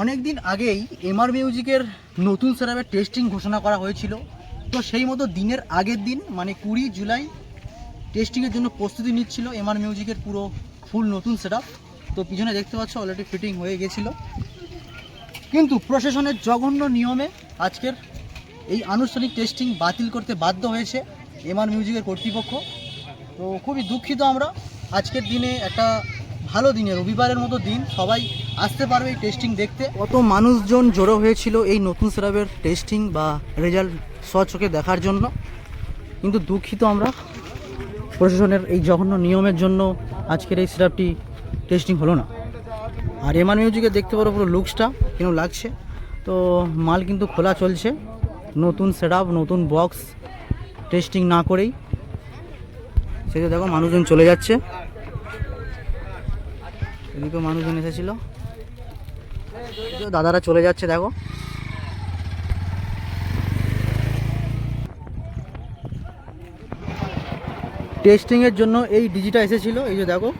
অনেক দিন আগেই এমআর মিউজিকের নতুন সেরাপের টেস্টিং ঘোষণা করা হয়েছিল। তো সেই মতো দিনের আগের দিন মানে কুড়ি জুলাই টেস্টিংয়ের জন্য প্রস্তুতি নিচ্ছিল এমআর মিউজিকের পুরো ফুল নতুন সেটআপ তো পিছনে দেখতে পাচ্ছ অলরেডি ফিটিং হয়ে গেছিল। কিন্তু প্রশাসনের জঘন্য নিয়মে আজকের এই আনুষ্ঠানিক টেস্টিং বাতিল করতে বাধ্য হয়েছে এমআর মিউজিকের কর্তৃপক্ষ। তো খুবই দুঃখিত আমরা। আজকের দিনে একটা ভালো দিনে, রবিবারের মতো দিন, সবাই আসতে পারবে এই টেস্টিং দেখতে। কত মানুষজন জড়ো হয়েছিল এই নতুন সেরাপের টেস্টিং বা রেজাল্ট স্বচোখে দেখার জন্য। কিন্তু দুঃখিত আমরা। প্রশাসনের এই জঘন্য নিয়মের জন্য আজকের এই সিরাপটি টেস্টিং হলো না। আর এমআর মিউজিকে দেখতে পারো পুরো লুকসটা কেন লাগছে। তো মাল কিন্তু খোলা চলছে। নতুন সেট নতুন বক্স টেস্টিং না করেই। সেটা দেখো মানুষজন চলে যাচ্ছে। এদিকেও মানুষজন এসেছিল। দাদারা চলে যাচ্ছে, দেখো। টেস্টিংয়ের জন্য এই ডিজিটা এসেছিল। এই যে দেখো।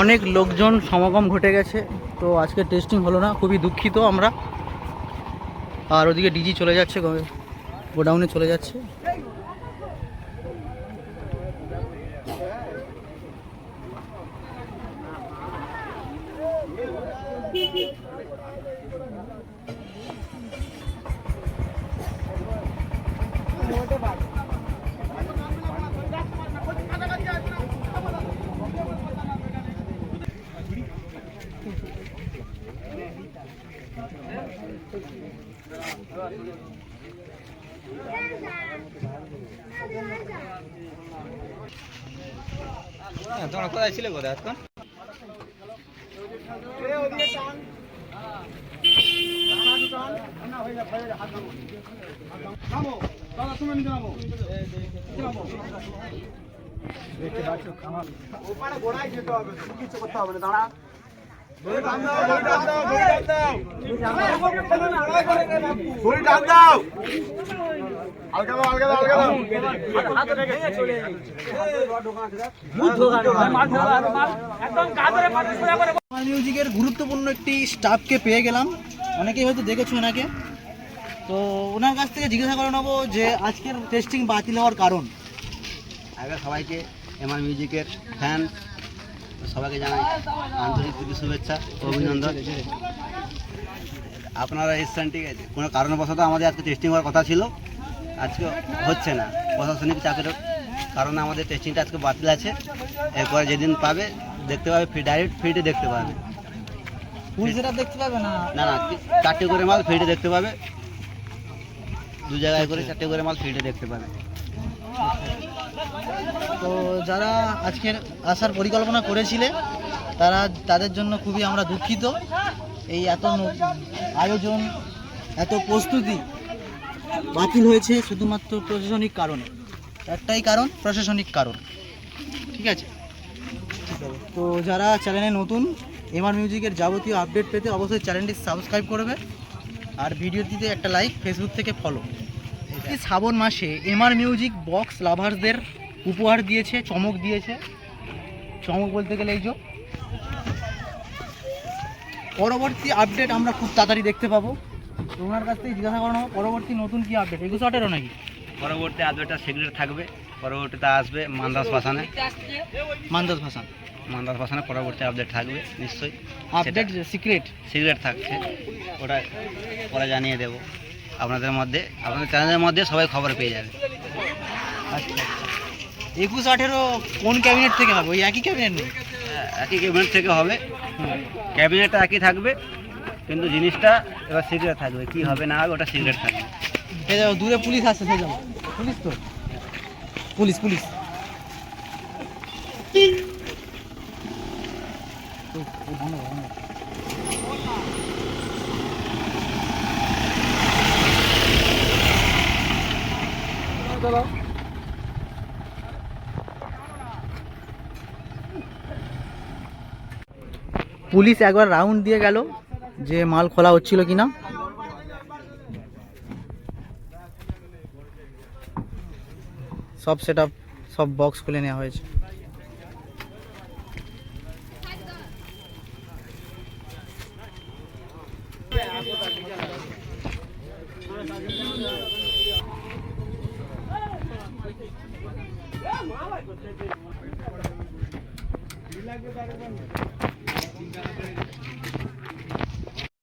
অনেক লোকজন সমাগম ঘটে গেছে, তো আজকে টেস্টিং হলো না, খুবই দুঃখিত আমরা। আর ওদিকে ডিজি চলে যাচ্ছে গোডাউনে চলে যাচ্ছে। তোমরা কোথায় ছিলে কোথায় এখন আমার মিউজিকের গুরুত্বপূর্ণ একটি স্টাফকে পেয়ে গেলাম। অনেকেই হয়তো দেখেছ ওনাকে তো ওনার কাছ থেকে জিজ্ঞাসা করে নেব যে আজকের টেস্টিং বাতিল হওয়ার কারণ। আগে সবাইকে এমআর মিউজিকের ফ্যান সবাইকে জানাই আন্তরিক শুভেচ্ছা অভিনন্দন। আপনারা এসছেন ঠিক আছে কোনো কারণবশত আমাদের আজকে টেস্টিং হওয়ার কথা ছিল। আজকে হচ্ছে না। প্রশাসনিক চাপের কারণে আমাদের টেস্টিংটা আজকে বাতিল আছে। এরপরে যেদিন পাবে দেখতে পাবে ফ্রি ডাইরেক্ট ফ্রিতে দেখতে পাবে। দেখতে পাবে না? না না চারটে করে মাল ফ্রিতে দেখতে পাবে। দু জায়গায় করে চারটে করে মাল ফ্রিতে দেখতে পাবে। তো যারা আজকের আসার পরিকল্পনা করেছিলে, তারা তাদের জন্য খুবই আমরা দুঃখিত। এই এত আয়োজন, এত প্রস্তুতি বাতিল হয়েছে শুধুমাত্র প্রশাসনিক কারণে। একটাই কারণ, প্রশাসনিক কারণ। ঠিক আছে? তো যারা চ্যানেলে নতুন, এমআর মিউজিকের যাবতীয় আপডেট পেতে অবশ্যই চ্যানেলটি সাবস্ক্রাইব করবে। আর ভিডিওটিতে একটা লাইক ফেসবুক থেকে ফলো এই শ্রাবণ মাসে এমআর মিউজিক বক্স লাভারদের উপহার দিয়েছে চমক দিয়েছে? চমক বলতে গেলে এই যে পরবর্তী আপডেট আমরা খুব তাড়াতাড়ি দেখতে পাবো। তোমার কাছ থেকে জিজ্ঞাসা করানো পরবর্তী নতুন কি আপডেট একুশ আটেরও নাকি? পরবর্তী আপডেটটা সিগারেট থাকবে পরবর্তীতে আসবে মান্দাস ভাসানে। মান্দাস ভাসান। মান্দাস ভাসানে পরবর্তী আপডেট থাকবে নিশ্চয়ই। আপডেট সিক্রেট সিক্রেট থাকছে ওটা পরে জানিয়ে দেবো। আপনাদের মধ্যে আপনাদের চ্যানেলের মধ্যে সবাই খবর পেয়ে যাবে। আচ্ছা একুশ আঠেরো কোন ক্যাবিনেট থেকে হবে? ওই একই ক্যাবিনেট নেই? একই ক্যাবিনেট থেকে হবে। ক্যাবিনেটটা একই থাকবে কিন্তু জিনিসটা এবার সিগারেট থাকবে। কি হবে না হবে ওটা সিগারেট থাকবে। যাব দূরে পুলিশ আসছে সে যাব। পুলিশ তো? Police police. পুলিশ একবার রাউন্ড দিয়ে গেল যে মাল খোলা হচ্ছিল কিনা। সব সেট সব বক্স খুলে নেওয়া হয়েছে।